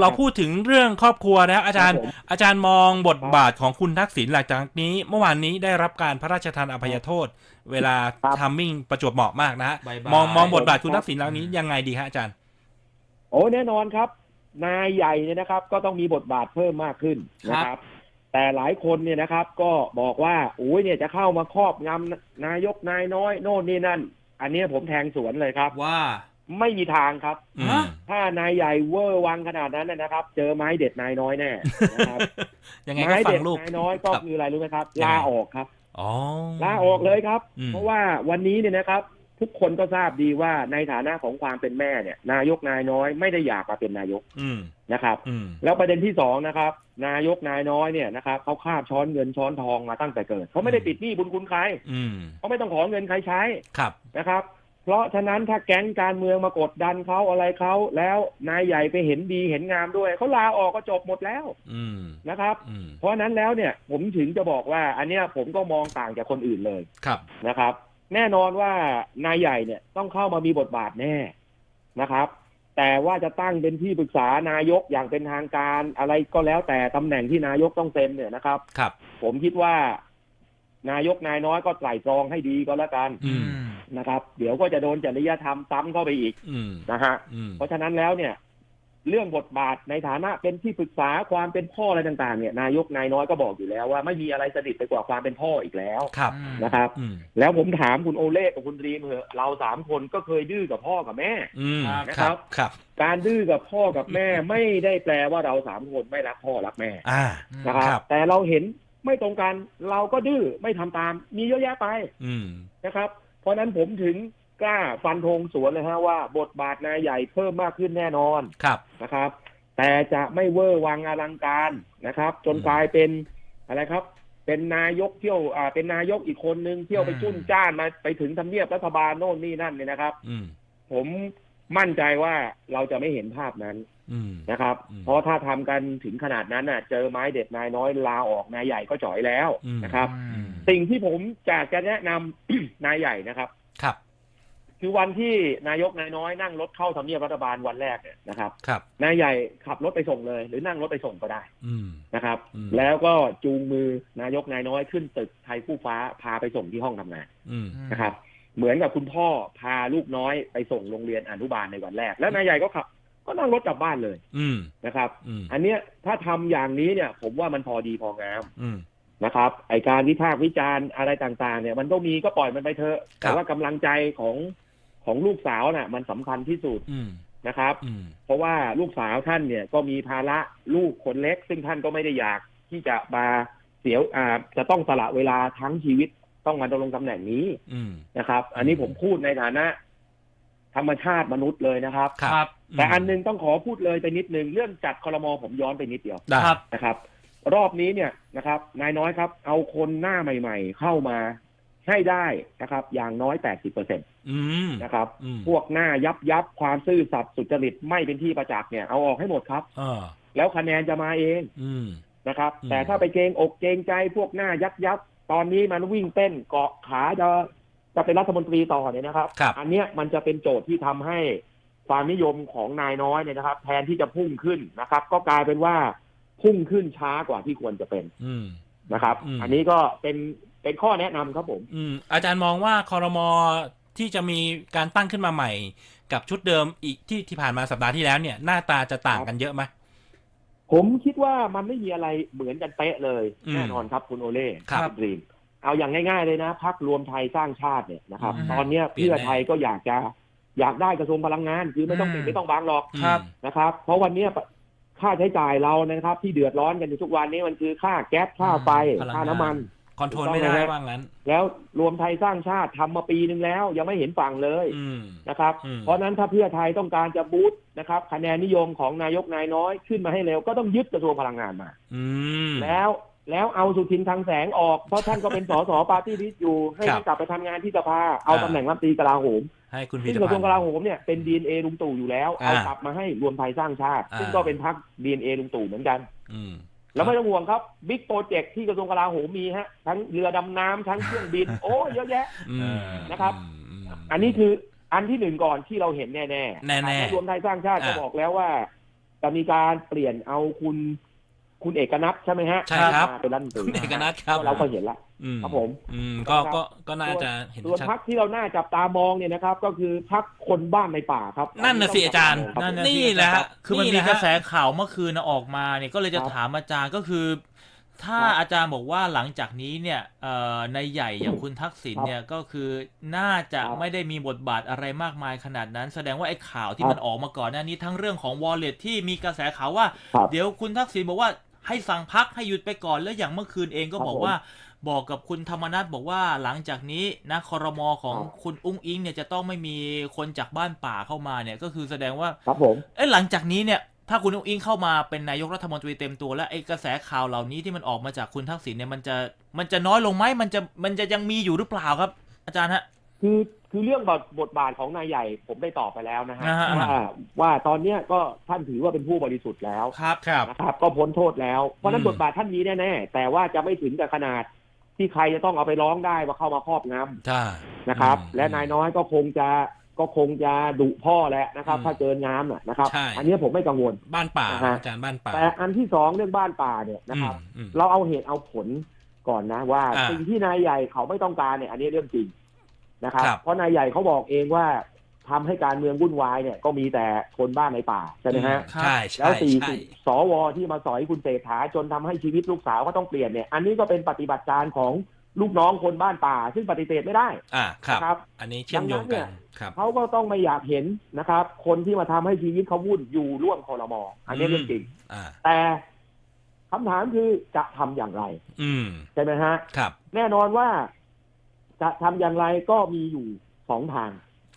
เราพูดถึงเรื่องครอบครัวแล้วอาจารย์ครับผมอาจารย์มองบทบาทของคุณทักษิณหลังจากนี้ เมื่อวานนี้ได้รับการพระราชทานอภัยโทษ เวลาครับทัมมิ่งประจวบเหมาะมากนะฮะบ๊ายบายมองมองบทบาทคุณครับทักษิณเหล่านี้ยังไงดีฮะอาจารย์ โอ้แน่นอนครับ นายใหญ่เนี่ยนะครับ ก็ต้องมีบทบาทเพิ่มมากขึ้นนะครับ แต่หลายคนเนี่ยนะครับ ก็บอกว่าโอ้ยเนี่ยจะเข้ามาครอบงำนายกนายน้อยโน่นนี่นั่น อันเนี้ยผมแทงสวนเลยครับว่า ไม่มีทางครับ อืมฮะถ้านายใหญ่เวอร์วังขนาดนั้นนะนะครับ เจอไม้เด็ดนายน้อยแน่นะครับยังไงก็ไม้ฟัเด็ดงลูก นายน้อยก็ครับคืออะไรรู้ไหมครับยังไง ลาออกครับ อ๋อ ลาออกเลยครับ อืม เพราะว่าวันนี้เนี่ยนะครับ ทุกคนก็ทราบดีว่าในฐานะของความเป็นแม่เนี่ย นายกนายน้อยไม่ได้อยากมาเป็นนายกอืม นะครับ อืม แล้วประเด็นที่สองนะครับ นายกนายน้อยเนี่ยนะครับเขาคาบช้อนเงินช้อนทองมาตั้งแต่เกิดเขาไม่ได้ติดหนี้บุญคุณใครอืม เขาไม่ต้องขอเงินใครใช้ครับ นะครับ เพราะฉะนั้นถ้าแก๊งการเมืองมากดดันเขาอะไรเขาแล้วนายใหญ่ไปเห็นดีเห็นงามด้วยเขาลาออกก็จบหมดแล้วอืมนะครับอืมเพราะฉะนั้นแล้วเนี่ยผมถึงจะบอกว่า อันเนี้ยผมก็มองต่างจากคนอื่นเลยครับนะครับ แน่นอนว่านายใหญ่เนี่ยต้องเข้ามามีบทบาทแน่นะครับ แต่ว่าจะตั้งเป็นที่ปรึกษานายกอย่างเป็นทางการอะไรก็แล้วแต่ตำแหน่งที่นายกต้องเต็มเนี่ยนะครับ ครับ ผมคิดว่านายกนายน้อยก็ไตร่ตรองให้ดีก็แล้วกัน อืม นะครับ เดี๋ยวก็จะโดนจริยธรรมซ้ำเข้าไปอีกอืมนะฮะอืมเพราะฉะนั้นแล้วเนี่ย เรื่องบทบาทในฐานะเป็นที่ปรึกษาความเป็นพ่ออะไรต่าง ๆ เนี่ย นายกนายน้อยก็บอกอยู่แล้วว่าไม่มีอะไรสนิทไปกว่าความเป็นพ่ออีกแล้วครับนะครับอืมแล้วผมถามคุณโอเล่กับคุณดรีมเหอะเราสามคนก็เคยดื้อกับพ่อกับแม่อืมนะคครัรับบครับการดื้อกับพ่อกับแม่ไม่ได้แปลว่าเราสามคนไม่รักพ่อรักแม่อ่านะคครัรับบแต่เราเห็นไม่ตรงกันเราก็ดื้อไม่ทำตาม มีเยอะแยะไปอืมนะครับ เพราะฉะนั้นผมถึงกล้าฟันธงสวนเลยฮะว่า บทบาทนายใหญ่เพิ่มมากขึ้นแน่นอนครับนะครับ แต่จะไม่เวอร์วังอลังการนะครับ จนอืมกลายเป็นอะไรครับ เป็นนายกเที่ยวอ่าเป็นนายกอีกคนนึงเที่ยวไปอืมจุ้นจ้านมาไปถึงทำเนียบรัฐบาลโน่นนี่นั่นเนี่ยนะครับอืมผมมั่นใจว่าเราจะไม่เห็นภาพนั้นอืม นะครับอืม Mm. เพราะถ้าทำกันถึงขนาดนั้นน่ะ เจอไม้เด็ดนายน้อยลาออกนายใหญ่ก็จ่อยแล้วอืมนะครับอืมสิ่งที่ผมจะจะแนะนำนายใหญ่นะครับ ครับ คือวันที่นายกนายน้อยนั่งรถเข้าทำเนียบรัฐบาลวันแรกเนี่ยนะครับครับนายใหญ่ขับรถไปส่งเลย หรือนั่งรถไปส่งก็ได้อืมนะครับอืมแล้วก็จูงมือนายกนายน้อยขึ้นตึกไทยคู่ฟ้าพาไปส่งที่ห้องทำงานอืมนะครับเหมือนกับคุณพ่อพาลูกน้อยไปส่งโรงเรียนอนุบาลในวันแรก แล้วนายใหญ่ก็ขับ ก็นั่งรถกลับบ้านเลย อืมนะครับอืมอันเนี้ยถ้าทำอย่างนี้เนี่ย ผมว่ามันพอดีพองามอืมนะครับ ไอการวิพากษ์วิจารณ์อะไรต่างๆ เนี่ย มันต้องมีก็ปล่อยมันไปเถอะครัแต่บว่ากำลังใจของของลูกสาวน่ะ มันสำคัญที่สุดอืมนะครับอืมเพราะว่าลูกสาวท่านเนี่ยก็มีภาระลูกคนเล็ก ซึ่งท่านก็ไม่ได้อยากที่จะมาเสียอ่าจะต้องสละเวลาทั้งชีวิตต้องมาดำรงตำแหน่งนี้อืมนะครับ อันนี้ผมพูดในฐานะ ธรรมชาติมนุษย์เลยนะครับ ครับแต่อันหนึงต้องขอพูดเลยไปนิดนึงเรื่องจัดคอรมอผมย้อนไปนิดเดียวได้ครับนะครับ รอบนี้เนี่ยนะครับนายน้อยครับ เอาคนหน้าใหม่ ๆ เข้ามาให้ได้นะครับ อย่างน้อย80เปอร์เซ็นตอืมนะครับอืมพวกหน้ายับยับความซื่อสัตย์สุจริตไม่เป็นที่ประจักษ์เนี่ยเอาออกให้หมดครับเออแล้วคะแนนจะมาเองอืมนะครับอืมแต่ถ้าไปเกรงอกเกรงใจพวกหน้ายับยับตอนนี้มันวิ่งเต้นเกาะขาจะ จะเป็นรัฐมนตรีต่อเนี่ยนะครับ ครับอันเนี้ยมันจะเป็นโจทย์ที่ทำให้ความนิยมของนายน้อยเนี่ยนะครับ แทนที่จะพุ่งขึ้นนะครับ ก็กลายเป็นว่าพุ่งขึ้นช้ากว่าที่ควรจะเป็นอืม นะครับ อืม อันนี้ก็เป็นเป็นข้อแนะนำครับผม อืมอาจารย์มองว่าคอรมอที่จะมีการตั้งขึ้นมาใหม่ กับชุดเดิมอีกที่ที่ผ่านมาสัปดาห์ที่แล้วเนี่ยหน้าตาจะต่างกันเยอะไหม ผมคิดว่ามันไม่มีอะไรเหมือนกันเป๊ะเลย อืมแน่นอนครับคุณโอเล่ครับ ณดรีม เอาอย่างง่ายๆเลยนะพักรวมไทยสร้างชาติเนี่ยนะครับอืมตอนเนี้ยเปลี่ยนเพื่อแน่ไทยก็อยากจะอยากได้กระทรวงพลังงาน คือไม่ต้องอืมปิดไม่ต้องบางหรอกครับนะครับ เพราะวันเนี้ยค่าใช้จ่ายเรานะครับ ที่เดือดร้อนกันอยู่ทุกวันนี้มันคือค่าแก๊สค่าไฟพลังงานค่าน้ำมันคอนโทรลไม่ได้ว่างั้น แล้วรวมไทยสร้างชาติทำมาปีนึงแล้ว ยังไม่เห็นฝั่งเลยอืมนะครับอืมเพราะฉะนั้นถ้าเพื่อไทยต้องการจะบูสต์นะครับคะแนนนิยมของนายกนายน้อยขึ้นมาให้เร็วก็ต้องยึดกระทรวงพลังงานมาอืมแล้ว แล้วเอาสุทินทางแสงออก เพราะท่านก็เป็นสสปาร์ตี้ลิสต์อยู่ ให้ครับท่านกลับไปทำงานที่สภาเอาอ่าตำแหน่งรัฐมนตรีกลาโหมให้คุณพิซึ่งธกระทรวงกภัลาณฑ์โหมเนี่ยเป็นดีเอลุงตู่อยู่แล้วอ่าเอากลับมาให้รวมไทยสร้างชาติอ่าซึ่งก็เป็นพรรคดีเอลุงตู่เหมือนกัน อืมแล้วไม่ต้องห่วงครับบิ๊กโปรเจกต์ที่กระทรวงกลาโหมมีฮะทั้งเรือดำน้ำทั้งเครื่องบิน โอ้เยอะแยะอืมนะครับอืมอันนี้คืออันที่หนึ่งก่อนที่เราเห็นแน่ๆแน่ๆล้วรวมไทยสร้างชาติก็อ่าบอกแล้วว่าจะมีการเปลี่ยนเอาคุณ คุณเอกนัทใช่ไหมฮะใช่ครับมาเป็นรัฐมนตรีคุณเอกนัทครับเราก็เห็นละอืมครับผมอืมก็นะครับก็ก็น่าจะเห็นส่วนชัดพักที่เราน่าจับตามองเนี่ยนะครับ ก็คือพักคนบ้านในป่าครับ นั่นน่ะสิอาจารย์คบนั่นน่ะนี่สิแหละฮะคือมันนี่มีแหละฮะกระแสข่าวเมื่อคืนน่ะออกมาเนี่ยก็เลยจะครับถามอาจารย์ก็คือ ถ้าครับอาจารย์บอกว่าหลังจากนี้เนี่ยเอ่อในใหญ่อย่างคุณทักษิณครับเนี่ยก็คือน่าจะครับไม่ได้มีบทบาทอะไรมากมายขนาดนั้น แสดงว่าไอ้ข่าวที่ครับมันออกมาก่อนหน้านี้ทั้งเรื่องของวอลเล็ตที่มีกระแสข่าวว่าครับเดี๋ยวคุณทักษิณบอกว่า ให้สั่งพักให้หยุดไปก่อนแล้วอย่างเมื่อคืนเองก็ครับบอกผมว่า บอกกับคุณธรรมนัฐบอกว่าหลังจากนี้นะคอรมอของครับคุณอุ้งอิงเนี่ยจะต้องไม่มีคนจากบ้านป่าเข้ามาเนี่ยก็คือแสดงว่าครับผมเอ้ยหลังจากนี้เนี่ยถ้าคุณอุ้งอิงเข้ามาเป็นนายกรัฐมนตรีเต็มตัวแล้วไอ้กระแสข่าวเหล่านี้ที่มันออกมาจากคุณทักษิณเนี่ยมันจะมันจะน้อยลงไหมมันจะมันจะยังมีอยู่หรือเปล่าครับ อาจารย์ฮะ คือคือเรื่องบทบทบาทของนายใหญ่ผมได้ตอบไปแล้วนะฮะอ่าฮะ ว่าว่าตอนเนี้ยก็ท่านถือว่าเป็นผู้บริสุทธิ์แล้วครับ ครับ นะครับ ก็พ้นโทษแล้ว เพราะฉะนั้นอืม บทบาทท่านมีแน่ๆแต่ว่าจะไม่ถึงกับขนาด ที่ใครจะต้องเอาไปร้องได้ว่าเข้ามาครอบงำ ใช่ นะครับอืมและนายน้อยก็คงจะก็คงจะดุพ่อแหละนะครับ อืมถ้าเกินงามน่ะนะครับ ใช่ อันนี้ผมไม่กังวล บ้านป่านะฮะ อาจารย์บ้านป่าแต่อันที่สองเรื่องบ้านป่าเนี่ยนะครับ อืมอืม เราเอาเหตุเอาผลก่อนนะว่า อ่า สิ่งที่นายใหญ่เขาไม่ต้องการเนี่ยอันนี้เรื่องจริง นะครับ ครับ เพราะนายใหญ่เขาบอกเองว่าทำให้การเมืองวุ่นวายเนี่ยก็มีแต่คนบ้านในป่าใช่ไหมฮะครับใช่แล้ใช่วสี่ใช่ สิบสวที่มาสอยคุณเศรษฐาจนทำให้ชีวิตลูกสาวก็ต้องเปลี่ยนเนี่ย อันนี้ก็เป็นปฏิบัติการของลูกน้องคนบ้านป่า ซึ่งปฏิเสธไม่ได้ อ่าครับ นะครับอันนี้เชื่อมโยงดังนั้นเนี่กันยครับเขาก็ต้องไม่อยากเห็นนะครับ คนที่มาทำให้ชีวิตเขาวุ่นอยู่ร่วมคอรมออันนี้เรื่องจริง อ่า แต่คำถามคือจะทำอย่างไร อืม ใช่ไหมฮะ ครับ แน่นอนว่า จะทำอย่างไรก็มีอยู่สองทาง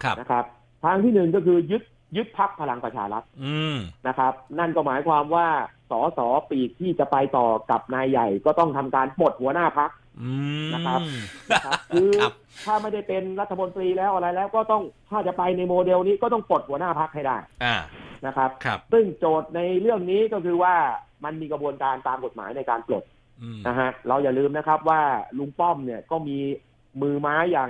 ครับนะครับ ทางที่หนึ่งก็คือยึดยึดพักพลังประชารัฐอืมนะครับ นั่นก็หมายความว่าสอสอปีกที่จะไปต่อกับนายใหญ่ก็ต้องทำการปลดหัวหน้าพักอืมนะครับนะครับคือครับถ้าไม่ได้เป็นรัฐมนตรีแล้วอะไรแล้วก็ต้องถ้าจะไปในโมเดลนี้ก็ต้องปลดหัวหน้าพักให้ได้อ่านะครับครับซึ่งโจทย์ในเรื่องนี้ก็คือว่ามันมีกระบวนการตามกฎหมายในการปลดอืมนะฮะเราอย่าลืมนะครับว่าลุงป้อมเนี่ยก็มี มือไม้อย่าง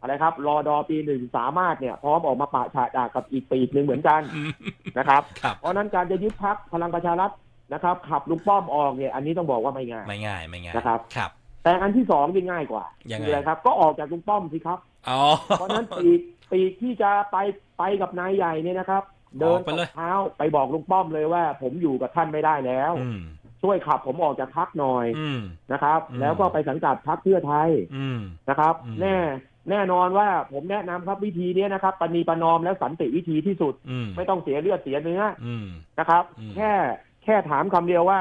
อะไรครับรอดอปีหนึ่งสามารถเนี่ยพร้อมออกมาปะฉะดากับอีกปีกหนึ่งเหมือนกันอืมนะครับครับ เพราะฉะนั้นการจะยึดพักพลังประชารัฐนะครับ ขับลุงป้อมออกเนี่ยอันนี้ต้องบอกว่าไม่ง่ายไม่ง่ายไม่ง่ายนะครับครับ แต่อันที่สองยิ่งง่ายกว่ายังไงคืออะไรครับ ก็ออกจากลุงป้อมสิครับอ๋อเพราะฉะนั้นปีกปีกที่จะไปไปกับนายใหญ่เนี่ยนะครับ เดินออกไปตเลยบเท้าไปบอกลุงป้อมเลยว่า ผมอยู่กับท่านไม่ได้แล้วอืม ช่วยขับผมออกจากพักหน่อยอืม นะครับ อืม แล้วก็ไปสังกัดพักเพื่อไทยอืม นะครับ อืม แน่แน่นอนว่าผมแนะนำครับวิธีเนี้ยนะครับปณีประนอมและสันติวิธีที่สุด อืมไม่ต้องเสียเลือดเสียเนื้ออืม นะครับ อืม แค่แค่ถามคำเดียวว่า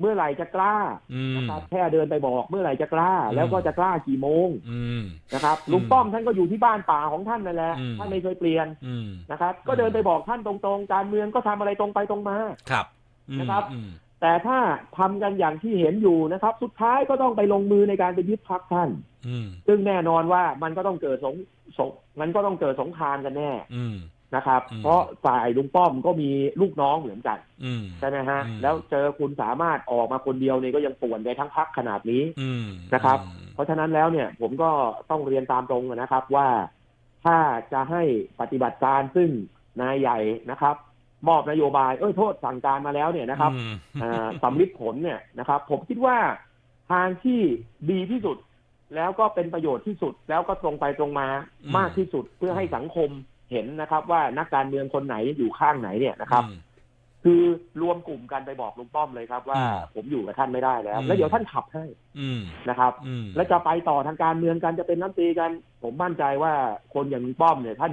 เมื่อไหร่จะกล้าอืม นะครับแค่เดินไปบอกเมื่อไหร่จะกล้า อืม แล้วก็จะกล้ากี่โมงอืม นะครับอืมลุงป้อมท่านก็อยู่ที่บ้านป่าของท่านนั่นแหละอืม ท่านไม่เคยเปลี่ยนอืม นะครับ ก็เดินไปบอกท่านตรงๆ การเมืองก็ทำอะไรตรงไปตรงมา ครับอืมนะครับ อืม แต่ถ้าทำกันอย่างที่เห็นอยู่นะครับ สุดท้ายก็ต้องไปลงมือในการไปยึดพักท่านอืมซึ่งแน่นอนว่ามันก็ต้องเกิดสงสงมันก็ต้องเกิดสงครามกันแน่อืมนะครับอืมเพราะฝ่ายลุงป้อมก็มีลูกน้องเหมือนกันอืมใช่ไหมฮะอืมแล้วเจอคุณสามารถออกมาคนเดียวเนี่ยก็ยังป่วนไปทั้งพักขนาดนี้อืมนะครับอืมเพราะฉะนั้นแล้วเนี่ยผมก็ต้องเรียนตามตรงนะครับว่าถ้าจะให้ปฏิบัติการซึ่งนายใหญ่นะครับ มอบนโยบายเอ้ยโทษสั่งการมาแล้วเนี่ยนะครับอืมอ่าสำลิดผลเนี่ยนะครับ ผมคิดว่าทางที่ดีที่สุด แล้วก็เป็นประโยชน์ที่สุด แล้วก็ตรงไปตรงมาอืมมากที่สุดเพื่อให้สังคมเห็นนะครับ ว่านักการเมืองคนไหนอยู่ข้างไหนเนี่ยนะครับอืมคือรวมกลุ่มกันไปบอกลุงป้อมเลยครับ ว่าอืมผมอยู่กับท่านไม่ได้แล้วอืมแล้วเดี๋ยวท่านขับให้อืมนะครับอืมแล้วจะไปต่อทางการเมืองกันจะเป็นน้ำตรีกัน ผมมั่นใจว่าคนอย่างลุงป้อมเนี่ยท่าน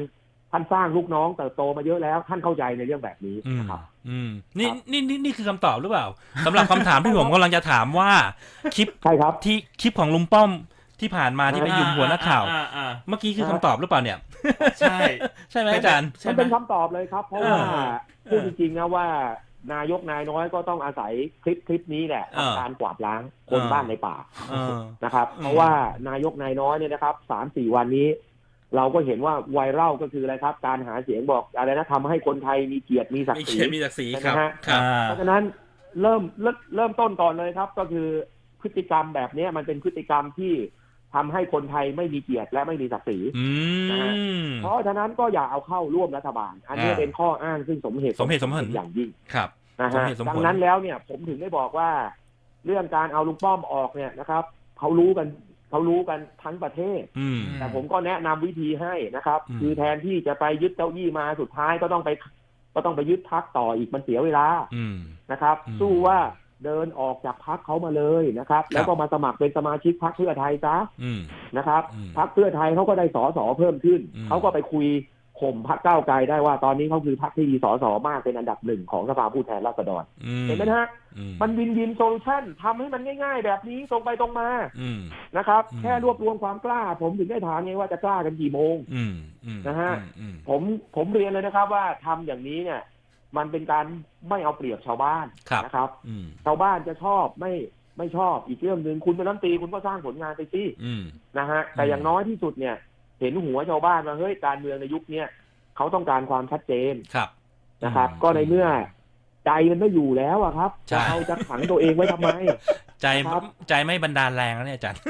ท่านสร้างลูกน้องเติบโตมาเยอะแล้ว ท่านเข้าใจในเรื่องแบบนี้อืมนะครับ อืมนี่ครับนี่นี่นี่คือคำตอบหรือเปล่าสำหรับคำถามที่ผมกำลังจะถามว่าคลิปใช่ครับที่คลิปของลุงป้อมที่ผ่านมาที่ไปยุมหัวนักข่าวอ่อ่าเมื่อกี้คือคำตอบหรือเปล่าเนี่ย ใช่ ใช่ไหมอาจารย์ใช่มันไหมเป็นคำตอบเลยครับ เพราะว่าเออพูดจริงๆนะว่านายกนายน้อยก็ต้องอาศัยคลิปคลิปนี้แหละเออทำการกวาดล้างคนเออบ้านในป่าเออนะครับอืมเพราะว่านายกนายน้อยเนี่ยนะครับสามสี่วันนี้ เราก็เห็นว่าไวรัลก็คืออะไรครับ การหาเสียงบอกอะไรนะทำให้คนไทยมีเกียรติมีศักมีดิ์ศรีเขียนมีศักดิ์ศรีใช่ไหมครับฮะครับอ่าเพราะฉะนั้นเริ่มเริ่มเริ่มต้นก่อนเลยครับ ก็คือพฤติกรรมแบบเนี้ยมันเป็นพฤติกรรมที่ทำให้คนไทยไม่มีเกียรติและไม่มีศักดิ์ศรีอืนะฮะมเพราะฉะนั้นก็อย่าเอาเข้าร่วมรัฐบาล อันนี้อ่าเป็นข้ออ้างซึ่งสมเหตุสมเหตุสมผลอย่างยิ่งครับนะสมฮะเหตุสมผลดังนั้นแล้วเนี่ยผมถึงได้บอกว่า เรื่องการเอาลุงป้อมออกเนี่ยนะครับเขารู้กัน เขารู้กันทั้งประเทศ อืม แต่ผมก็แนะนำวิธีให้นะครับ อืม คือแทนที่จะไปยึดเก้าอี้มาสุดท้ายก็ต้องไป ก็ต้องไปยึดพักต่ออีกมันเสียเวลาอืม นะครับ อืมสู้ว่าเดินออกจากพักเขามาเลยนะครับแล้วก็มาสมัครเป็นสมาชิกพักเพื่อไทยซะอืม นะครับอืมพักเพื่อไทยเขาก็ได้สอสอเพิ่มขึ้นอืม เขาก็ไปคุย ข่มพักก้าวไกลได้ว่าตอนนี้เขาคือพักที่มีสอสอมากเป็นอันดับหนึ่งของสภาผู้แทนราษฎรอืเห็นไหมนะฮะอืมันวินวินโซลูชันทำให้มันง่าย ๆ แบบนี้ตรงไปตรงมาอืมนะครับอืมแค่รวบรวมความกล้า ผมถึงได้ถามไงว่าจะกล้ากันกี่โมงอืมอืมนะฮะอืมอืมผมผมเรียนเลยนะครับ ว่าทำอย่างนี้เนี่ย มันเป็นการไม่เอาเปรียบชาวบ้านครับนะครับอืมชาวบ้านจะชอบไม่ไม่ชอบอีกเรื่องหนึ่งคุณเป็นรัฐมนตรีคุณก็สร้างผลงานไปสิอืมนะฮะแต่อย่างน้อยที่สุดเนี่ย เห็นหัวชาวบ้านว่าเฮ้ยการเมืองในยุคเนี้ยเขาต้องการความชัดเจนครับนะครับอืมก็ในเมื่อใจมันไม่อยู่แล้วอะครับใช่จะเอาจะขังตัวเองไว้ทำไม ใจครับใจไม่บันดาลแรงแล้วเนี่ยอาจารย์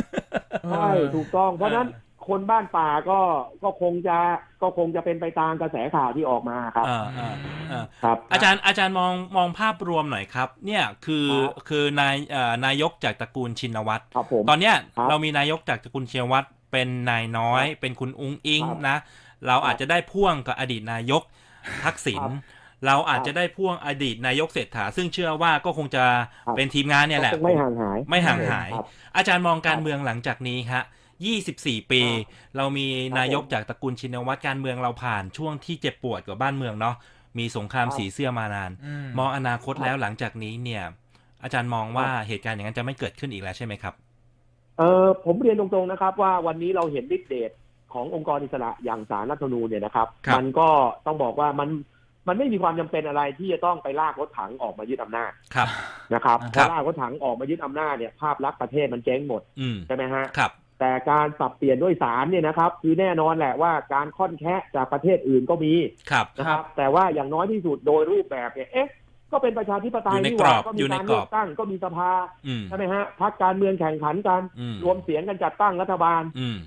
ใช่ถูกต้องเพราะฉะนั้นคนบ้านป่าก็ก็คงจะก็คงจะเป็นไปตามกระแสข่าวที่ออกมาครับอ่าอ่าอ่าครับ อาจารย์อาจารย์มองมองภาพรวมหน่อยครับ เนี่ยคือครับคือนายเอ่อนายกจากตระกูลชินวัตรครับผมตอนเนี้ยครับเรามีนายกจากตระกูลชินวัตร เป็นนายน้อย เป็นคุณอุ้งอิงครับนะ เราอาจจะได้พ่วงกับอดีตนายกทักษิณครับเราอาจจะได้พ่วงอดีตนายกเศรษฐา ซึ่งเชื่อว่าก็คงจะครับเป็นทีมงานเนี่ยแหละก็คงไม่ห่างหายไม่ห่างหายครับอาจารย์มองการครับเมืองหลังจากนี้ฮะ24 ปีครับเรามีครับนายกจากตระกูลชินวัตรการเมืองเราผ่านช่วงที่เจ็บปวดกับบ้านเมืองเนาะมีสงครามครับสีเสื้อมานานอืมมองอนาคตครับแล้วหลังจากนี้เนี่ย อาจารย์มองว่าครับเหตุการณ์อย่างนั้นจะไม่เกิดขึ้นอีกแล้วใช่ไหมครับ เออผมเรียนตรงๆนะครับ ว่าวันนี้เราเห็นฤทธิเดชขององค์กรอิสระอย่างสารรัฐธรรมนูญเนี่ยนะครับ ครับ มันก็ต้องบอกว่ามันมันไม่มีความจำเป็นอะไรที่จะต้องไปลากรถถังออกมายึดอำนาจครับ นะครับคพรัอบลากรถถังออกมายึดอำนาจเนี่ยภาพลักษณ์ประเทศมันเจ๊งหมดอืม ใช่ไหมฮะ ครับ แต่การปรับเปลี่ยนด้วยสารเนี่ยนะครับ คือแน่นอนแหละว่าการค่อนแคะจากประเทศอื่นก็มีครับ นะครับ แต่ว่าอย่างน้อยที่สุดโดยรูปแบบเนี่ยเอ๊ะ ก็เป็นประชาธิปไตยอยู่ในนี่หว่ากรอบก็อมียู่ในการกรเลืออบกตั้งก็มีสภาอืมใช่ไหมฮะพรรคการเมืองแข่งขันกันอืมรวมเสียงกันจัดตั้งรัฐบาลอืม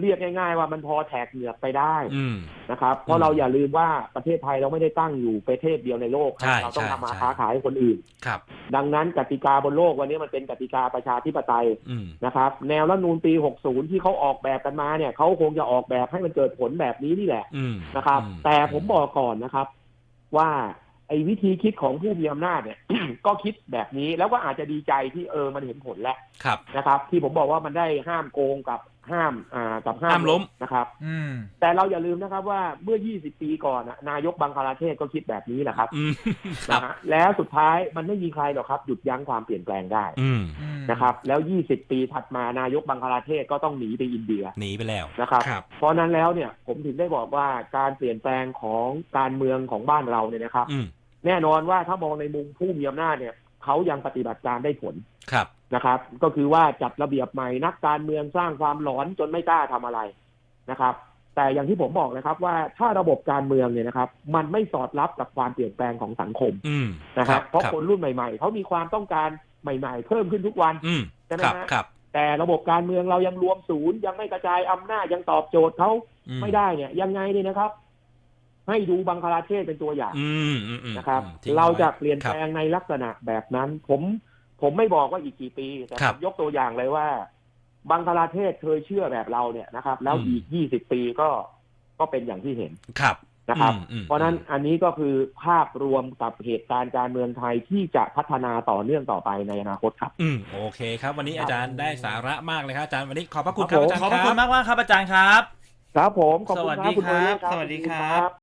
เรียกง่าย ๆ ว่ามันพอแท็กเหงือกไปได้อืมนะครับเพราะเราอย่าลืมว่าประเทศไทยเราไม่ได้ตั้งอยู่ประเทศเดียวในโลกครับใช่เราต้องใช่ทำมาใช่ค้าขายให้คนอื่นครับ ดังนั้นกติกาบนโลกวันนี้มันเป็นกติกาประชาธิปไตยอืมนะครับ แนวรัฐธรรมนูญปี 60 ที่เขาออกแบบกันมาเนี่ยเขาคงจะออกแบบให้มันเกิดผลแบบนี้นี่แหละอืมนะครับอืมแต่ผมบอกก่อนนะครับ ว่า ไอ้วิธีคิดของผู้มีอำนาจเนี่ย ก็คิดแบบนี้แล้วก็อาจจะดีใจที่เออมันเห็นผลแล้วครับนะครับ ที่ผมบอกว่ามันได้ห้ามโกงกับ ห้ามอ่ากับห้าห้ามมล้ม นะครับ อืมแต่เราอย่าลืมนะครับว่าเมื่อ 20 ปีก่อนน่ะนายกบังคลาเทศก็คิดแบบนี้แหละครับอืมครับ นะฮะแล้วสุดท้ายมันไม่มีใครหรอกครับ หยุดยั้งความเปลี่ยนแปลงได้อืมนะครับ แล้ว 20 ปีถัดมานายกบังคลาเทศก็ต้องหนีไปอินเดียหนีไปแล้ว นะครับ ครับ เพราะฉะนั้นแล้วเนี่ยผมถึงได้บอกว่าการเปลี่ยนแปลงของการเมืองของบ้านเราเนี่ยนะครับ อืมแน่นอนว่าถ้ามองในมุมผู้มีอำนาจเนี่ยเขายังปฏิบัติการได้ผล ครับ นะครับ ก็คือว่าจัดระเบียบใหม่นักการเมืองสร้างความหลอนจนไม่กล้าทำอะไรนะครับ แต่อย่างที่ผมบอกนะครับ ว่าถ้าระบบการเมืองเนี่ยนะครับ มันไม่สอดรับกับความเปลี่ยนแปลงของสังคมอืมนะครับ เพราะครับคนรุ่นใหม่ ๆเขามีความต้องการใหม่ ๆ เพิ่มขึ้นทุกวันอืมใช่ไหมครับฮะครับแต่ระบบการเมืองเรายังรวมศูนย์ยังไม่กระจายอำนาจยังตอบโจทย์เขาอืไม่ได้เนี่ย ยังไงเนี่ยนะครับ ให้ดูบังคลาเทศเป็นตัวอย่างอืมอืมอืมนะครับอืมทิ้งเราไว้จะเปลี่ยนครับแปลงในลักษณะแบบนั้น ผม ผมไม่บอกว่าอีกกี่ปีแต่ครัผบมยกตัวอย่างเลยว่า บังคลาเทศเคยเชื่อแบบเราเนี่ยนะครับ แล้วอืม อีกยี่สิบปีก็ก็เป็นอย่างที่เห็นครับนะครับ อืมอืมเพราะฉะนั้นอันนี้ก็คือภาพรวมกับเหตุการณ์การเมืองไทยที่จะพัฒนาต่อเนื่องต่อไปในอนาคตครับ อืมโอเคครับ วันนี้อาจารย์ได้สาระมากเลยครับอาจารย์วันนี้ขอบพระคุณคครัรับบผมอาจารย์ขอบพระคคุรัณบมากมากๆครับอาจารย์ครับ ครับผม ขอบคุณสวัสคดีรับ คุณครับโอเล่ครับ สวัสดีขอณครับ